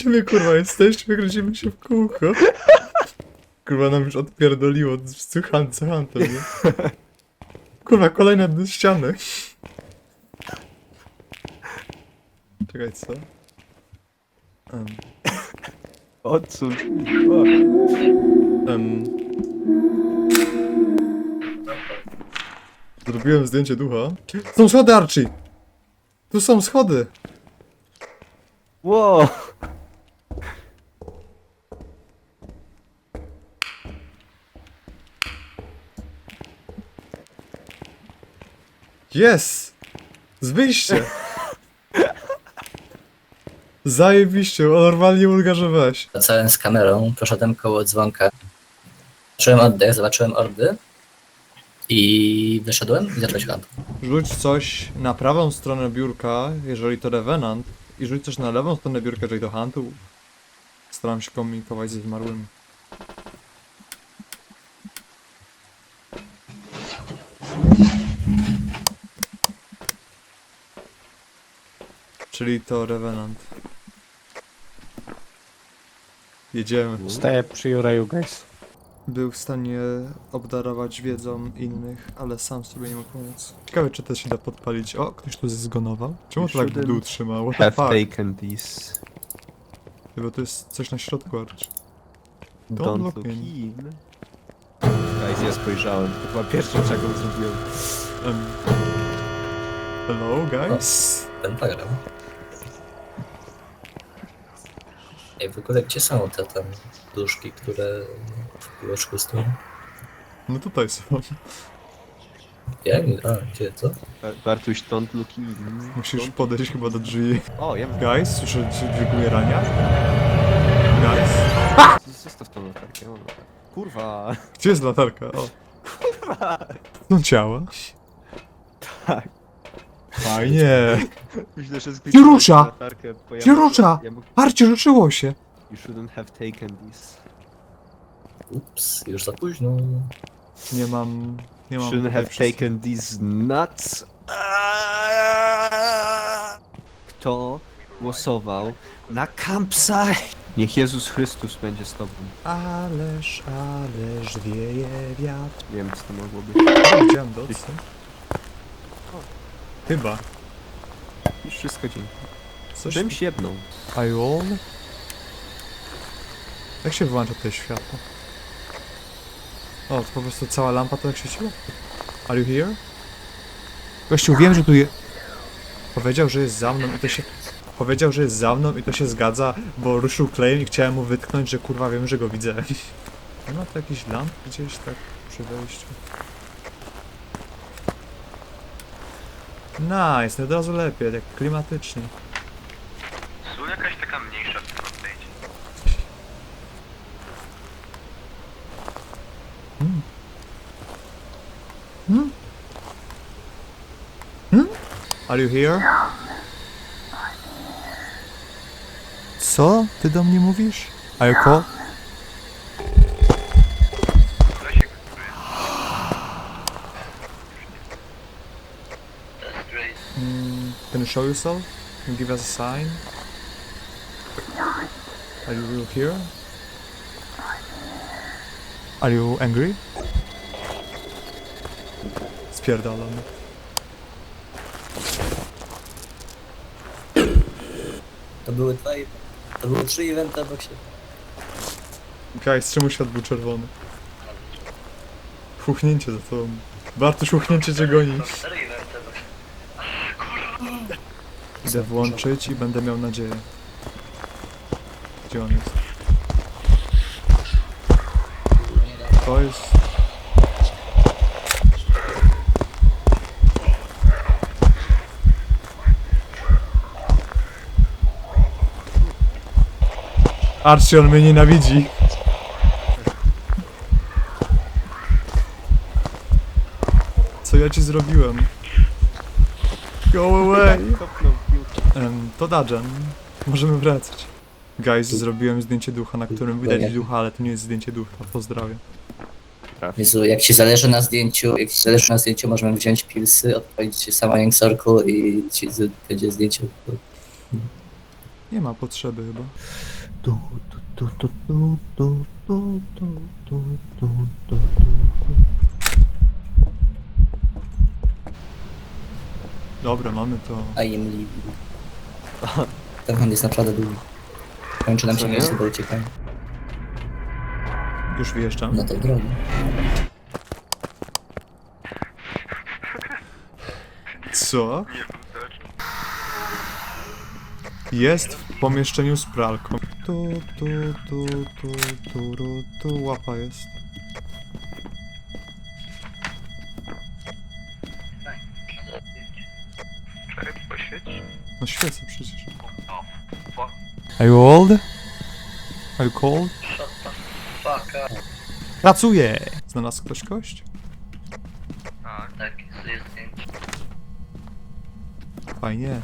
Gdzie my kurwa jesteśmy? Kręcimy się w kółko. Kurwa nam już odpierdoliło z cuchan- cuchantem, nie? Kurwa, kolejne do ściany. Czekaj, co? Um, Odsuń. um. Zrobiłem zdjęcie ducha. Są schody, Archie! Tu są schody! Wow. Jest! Z wyjście! Zajebiście, o, normalnie ulga, że weź. Wracałem z kamerą, poszedłem koło dzwonka. Zobaczyłem oddech, zobaczyłem ordy. I wyszedłem i zacząłeś hunt. Rzuć coś na prawą stronę biurka, jeżeli to Revenant, i rzuć coś na lewą stronę biurka, jeżeli to Huntu. Staram się komunikować ze zmarłymi. Czyli to Revenant. Jedziemy. Staję przy Jureju, guys. Był w stanie obdarować wiedzą innych, ale sam sobie nie mógł pomóc. Ciekawe, czy to się da podpalić. O, ktoś tu zgonował? Czemu to tak w dół trzyma? What the Have fuck? taken this. Bo to jest coś na środku, Arch. Don't Don't look look in. in. Guys, ja spojrzałem. To chyba pierwsze, czego zrobiłem. Um, hello, guys? Pentagram. Ej, w ogóle gdzie są te tam duszki, które w kółeczku stoją? No tutaj są. Ja nie, a gdzie to? Bar- Bartuś, don't look in. Musisz podejść chyba do drzwi. O, ja mam. Guys, słyszę dźwięk umierania? Guys? Zostaw tą latarkę, ja mam latarkę. Kurwa. Gdzie jest latarka? O. No ciała. Tak. Fajnie. Myślę, że Nie rusza! latarkę, bo ja Nie mógł- rusza! Ja mógł... Arcie, ruszyło się. You shouldn't have taken this. Ups, już za późno. Nie mam... Nie mam... Shouldn't have taken these nuts. Kto głosował na campsite? Niech Jezus Chrystus będzie z tobą. Ależ, ależ wieje wiatr. Nie wiem, co to mogło być. O, Widziałem docy. Chyba. Już wszystko dzięki. Coś... Czymś jedną. Iol? Jak się wyłącza to światło? O, to po prostu cała lampa to jak świeciła? Are you here? Gościu, wiem, że tu je... Powiedział, że jest za mną i to się... Powiedział, że jest za mną i to się zgadza, bo ruszył claim i chciałem mu wytknąć, że kurwa wiem, że go widzę. Nie ma tu jakiś lamp gdzieś tak przy wejściu? Nice, od razu lepiej, tak klimatycznie. Sól jakaś taka mniejsza w tym update'cie. Are you here? Co? Ty do mnie mówisz? Are you call? Mm, can you show yourself? Can you give us a sign? Are you here? Are you angry? Spierdalamy. To były dwa. To były trzy eventy obok siebie. Guys, czemu świat był czerwony? Chuchnięcie za tobą. Bartuś, chuchnięcie cię goni. Cztery eventy obok siebie. Idę włączyć i będę miał nadzieję. Gdzie on jest? To jest... Archie, on mnie nienawidzi. Co ja ci zrobiłem? Go away! Em, to Dajan. Możemy wracać. Guys, zrobiłem zdjęcie ducha, na którym widać ducha, ale to nie jest zdjęcie ducha. Pozdrawiam. Jezu, jak ci zależy na zdjęciu, jak ci zależy na zdjęciu, możemy wziąć pilsy, odpalić sama Young Circle i ci z, będzie zdjęcie. Nie ma potrzeby chyba. Tu, tu, tu, tu, tu, tu, tu, tu, tu, tu, tu. Dobra, mamy to. I am leaving. Ten hand jest naprawdę długi. Kończy nam Co się nie? miejsce do uciekania. Już wyjeżdżam. No to w drogę. Co? Jest w pomieszczeniu z pralką. Tu, tu, tu, tu, tu, ru, tu, łapa jest. Przecież. Are you old? Are you cold? Shut the fuck up. Pracuję! Znalazł ktoś kość? Tak. Tak, jest zdjęcie. Fajnie.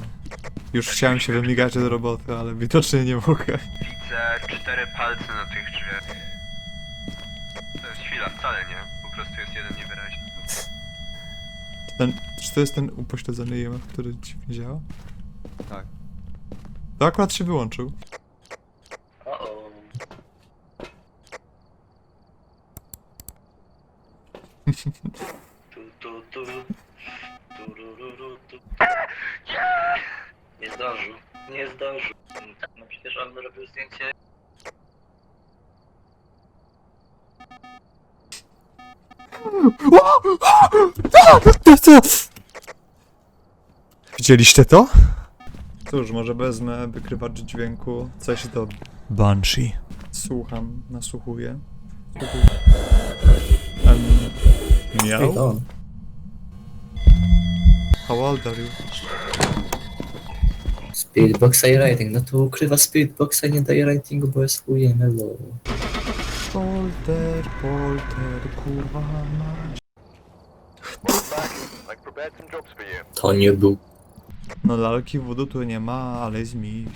Już chciałem się wymigać do roboty, ale widocznie nie mogę. Widzę cztery palce na tych drzwiach. To jest chwila, wcale nie. Po prostu jest jeden niewyraźny. Ten, czy to jest ten upośledzony IMF, który dziwnie działa? To akurat się wyłączył. Nie zdążył. Nie zdążył. Tak, no przecież on robił zdjęcie. Widzieliście to? Cóż, może wezmę wykrywacz dźwięku. Coś to... Banshee. Słucham, nasłuchuję. Um, Ej, miał? to on. How old are you? Spirit Boxa i rating. No to ukrywa Spirit Boxa i nie daje ratingu, bo jest chujem, hello. Polter, polter, kurwa mać. To nie był. No lalki wodu tu nie ma, ale jest miś.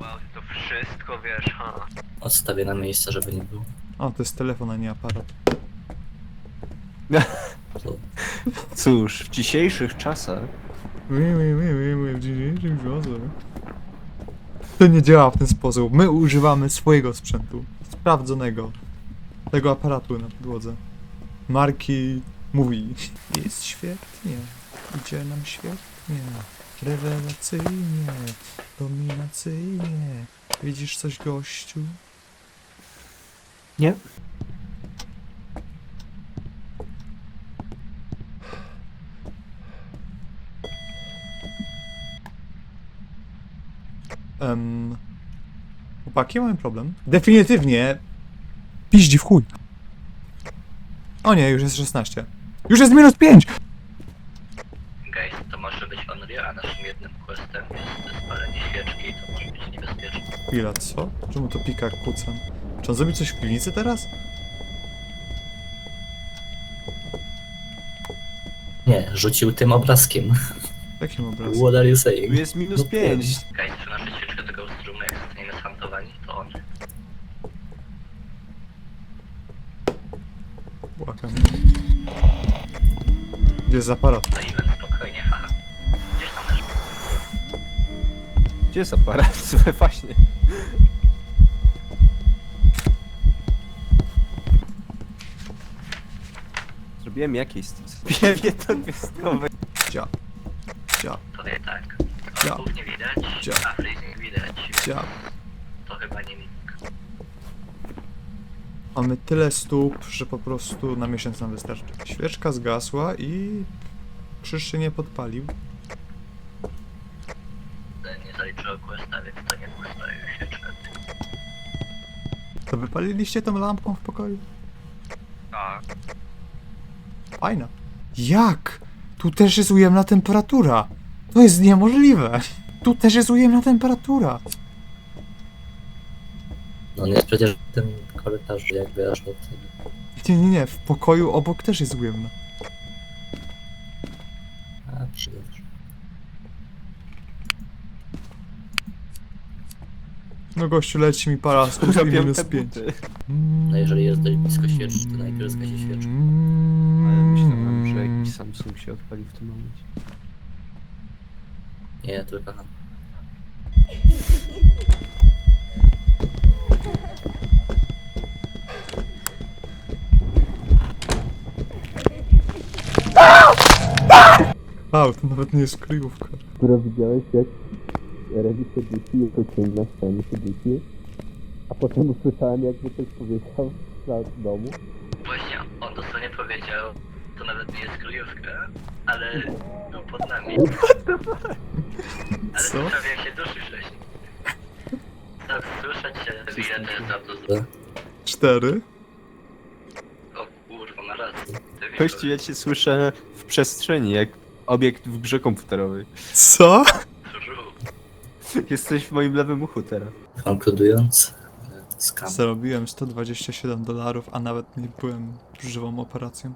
Wow, ty to wszystko wiesz, ha. Odstawię na miejsce, żeby nie było. O, to jest telefon, a nie aparat. Cóż, w dzisiejszych czasach mi, mi, mi, mi, w dzisiejszym czasach. To nie działa w ten sposób. My używamy swojego sprzętu. Sprawdzonego. Tego aparatu na podłodze. Marki mówi. Jest świetnie. Idzie nam świetnie. Rewelacyjnie. Dominacyjnie. Widzisz coś, gościu? Nie. Um, chłopaki, mamy problem. Definitywnie piździ w chuj. O nie, już jest 16. Już jest minus 5! Unreal, a naszym jednym questem jest spalenie świeczki i to może być niebezpieczne. Chwila, co? Czemu to pika kucam? Czy on zrobi coś w piwnicy teraz? Nie, rzucił tym obrazkiem. Jakim obrazem? What are you tu saying? jest minus No 5. Guys, czy nasze świeczkę tego jak zostaniemy zhantowani, to on. Błagam. Gdzie jest aparat? To event, Gdzie jest aparat? Słuchaj, właśnie. Zrobiłem jakieś Piewie to gwiazdkowe. Dzia. Dzia. To wie tak. Ja. Orków nie widać, Ja. a freezing widać. Dzia. To chyba nie mimik. Mamy tyle stóp, że po prostu na miesiąc nam wystarczy. Świeczka zgasła i krzyż się nie podpalił. Nie zaliczyło questa, więc to nie był swoją świeczkę. To wypaliliście tą lampką w pokoju? Tak. Fajna. Jak? Tu też jest ujemna temperatura. To jest niemożliwe. Tu też jest ujemna temperatura. No on jest przecież w tym korytarzu, jakby aż od tego. Nie, nie, nie. W pokoju obok też jest ujemna. A, przyjdę. No gościu, leci mi para stóp i minus te 5. buty. No jeżeli jest dość blisko świeczki, to najpierw zgaси świeczkę. Ale myślałem, że jakiś Samsung się odpali w tym momencie. Nie, tylko han. A, to nawet nie jest kryjówka. Które widziałeś jak rewisie dusi jako cień na scenie się dusi, a potem usłyszałem jakby ktoś powiedział z domu. Właśnie, on dosłownie powiedział, to nawet nie jest kryjówka, ale był pod nami. Ale Co? prawie jak się duszy wcześniej. Tak, słyszeć się, ile to jest bardzo Cztery. O kurwa, ma rację. Te Kości ja cię słyszę w przestrzeni, jak obiekt w grze komputerowej. Co? Jesteś w moim lewym uchu teraz. Konkludując, skam. Zarobiłem 127 dolarów, a nawet nie byłem żywą operacją.